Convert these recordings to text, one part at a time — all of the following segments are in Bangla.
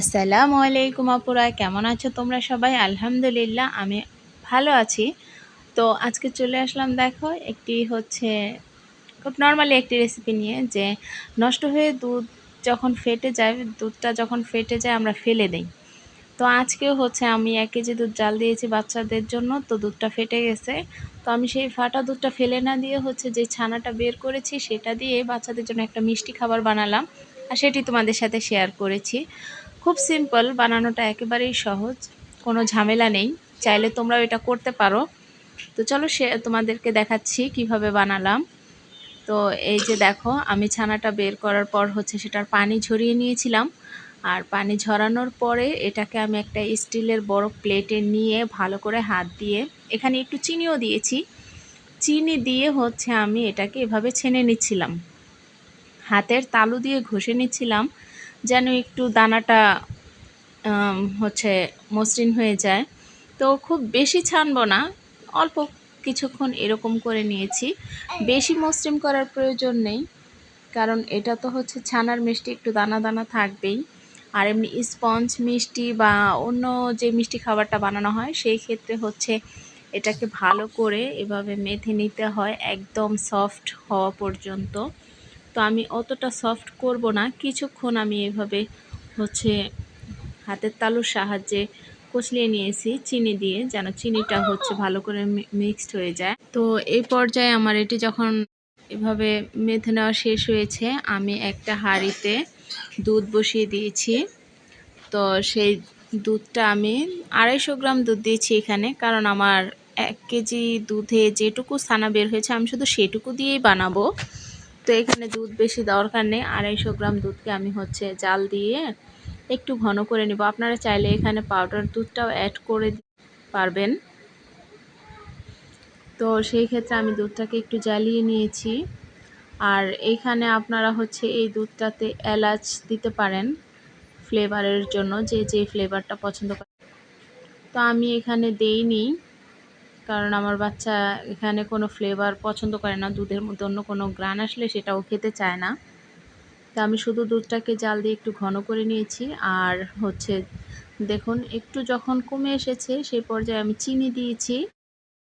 আসসালামু আলাইকুম আপুরা, কেমন আছো তোমরা সবাই? আলহামদুলিল্লাহ, আমি ভালো আছি। তো আজকে চলে আসলাম, দেখো, একটি হচ্ছে খুব নর্মালি একটি রেসিপি নিয়ে, যে নষ্ট হয়ে দুধ যখন ফেটে যায়, দুধটা যখন ফেটে যায়, আমরা ফেলে দিই। তো আজকেও হচ্ছে আমি এক কেজি দুধ জাল দিয়েছি বাচ্চাদের জন্য, তো দুধটা ফেটে গেছে। তো আমি সেই ফাটা দুধটা ফেলে না দিয়ে হচ্ছে যে ছানাটা বের করেছি, সেটা দিয়ে বাচ্চাদের জন্য একটা মিষ্টি খাবার বানালাম, আর সেটি তোমাদের সাথে শেয়ার করেছি। খুব সিম্পল বানানোটা একেবারেই সহজ, কোনো ঝামেলা নেই। চাইলে তোমরাও এটা করতে পারো। তো চলো সে, তোমাদেরকে দেখাচ্ছি কীভাবে বানালাম। তো এই যে দেখো, আমি ছানাটা বের করার পর হচ্ছে সেটার পানি ঝরিয়ে নিয়েছিলাম। আর পানি ঝরানোর পরে এটাকে আমি একটা স্টিলের বড় প্লেটে নিয়ে ভালো করে হাত দিয়ে, এখানে একটু চিনিও দিয়েছি। চিনি দিয়ে হচ্ছে আমি এটাকে এভাবে ছেনে নিচ্ছিলাম। হাতের তালু দিয়ে ঘষে নিচ্ছিলাম। যেন একটু দানাটা হচ্ছে মসৃণ হয়ে যায়। তো খুব বেশি ছানবো না, অল্প কিছুক্ষণ এরকম করে নিয়েছি। বেশি মসৃণ করার প্রয়োজন নেই, কারণ এটা তো হচ্ছে ছানার মিষ্টি, একটু দানা দানা থাকবেই। আর এমনি স্পঞ্জ মিষ্টি বা অন্য যে মিষ্টি খাবারটা বানানো হয়, সেই ক্ষেত্রে হচ্ছে এটাকে ভালো করে এভাবে মেথে নিতে হয়, একদম সফট হওয়া পর্যন্ত। তো আমি অতটা সফট করব না। কিছুক্ষণ আমি এভাবে হচ্ছে হাতের তালুর সাহায্যে কচলিয়ে নিয়েছি চিনি দিয়ে, যেন চিনিটা হচ্ছে ভালো করে মিক্সড হয়ে যায়। তো এই পর্যায়ে আমার এটি যখন এভাবে মেথে নেওয়া শেষ হয়েছে, আমি একটা হাঁড়িতে দুধ বসিয়ে দিয়েছি। তো সেই দুধটা আমি আড়াইশো গ্রাম দুধ দিয়েছি এখানে, কারণ আমার এক কেজি দুধে যেটুকু ছানা বের হয়েছে, আমি শুধু সেটুকু দিয়েই বানাবো। তো এখানে দুধ বেশি দরকার নেই, আড়াইশো গ্রাম দুধকে আমি হচ্ছে জাল দিয়ে একটু ঘন করে নেব। আপনারা চাইলে এখানে পাউডার দুধটাও অ্যাড করে পারবেন। তো সেই ক্ষেত্রে আমি দুধটাকে একটু জ্বালিয়ে নিয়েছি। আর এইখানে আপনারা হচ্ছে এই দুধটাতে এলাচ দিতে পারেন ফ্লেভারের জন্য, যে যে ফ্লেভারটা পছন্দ করে। তো আমি এখানে দেইনি। কারণ আমার বাচ্চা এখানে কোনো ফ্লেভার পছন্দ করে না, দুধের মধ্যে অন্য কোনো গ্রান আসলে সেটাও খেতে চায় না। তা আমি শুধু দুধটাকে জাল দিয়ে একটু ঘন করে নিয়েছি আর হচ্ছে দেখুন, একটু যখন কমে এসেছে সেই পর্যায়ে আমি চিনি দিয়েছি।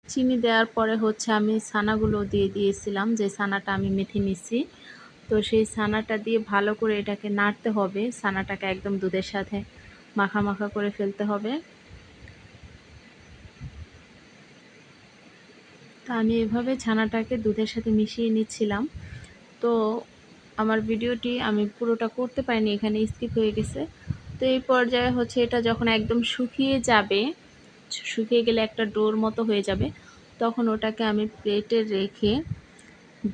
চিনি দেওয়ার পরে হচ্ছে আমি ছানাগুলো দিয়ে দিয়েছিলাম, যে ছানাটা আমি মেথে নিছি তো সেই ছানাটা দিয়ে ভালো করে এটাকে নাড়তে হবে, ছানাটাকে একদম দুধের সাথে মাখা মাখা করে ফেলতে হবে। তো আমি এভাবে ছানাটাকে দুধের সাথে মিশিয়ে নিচ্ছিলাম। তো আমার ভিডিওটি আমি পুরোটা করতে পারিনি, এখানে স্কিপ হয়ে গেছে। তো এই পর্যায়ে হচ্ছে এটা যখন একদম শুকিয়ে যাবে, শুকিয়ে গেলে একটা ডোর মতো হয়ে যাবে, তখন ওটাকে আমি প্লেটে রেখে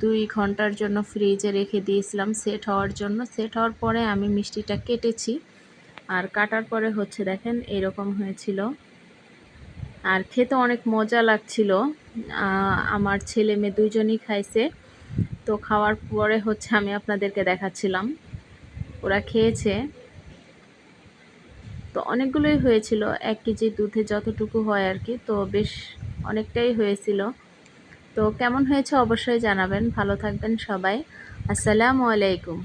দুই ঘণ্টার জন্য ফ্রিজে রেখে দিয়েছিলাম। সেট হওয়ার জন্য সেট হওয়ার পরে আমি মিষ্টিটা কেটেছি। আর কাটার পরে হচ্ছে দেখেন, এরকম হয়েছিল। আর খেতে অনেক মজা লাগছিল। আমার ছেলে মেয়ে দুইজনই খাইছে। তো খাওয়ার পরে হচ্ছে আমি আপনাদেরকে দেখাচ্ছিলাম। ওরা খেয়েছে। তো অনেকগুলোই হয়েছিল। এক কেজি দুধে যতটুকু হয় আর কি, তো বেশ অনেকটাই হয়েছিল। তো কেমন হয়েছে অবশ্যই জানাবেন। ভালো থাকবেন সবাই। আসসালামু আলাইকুম।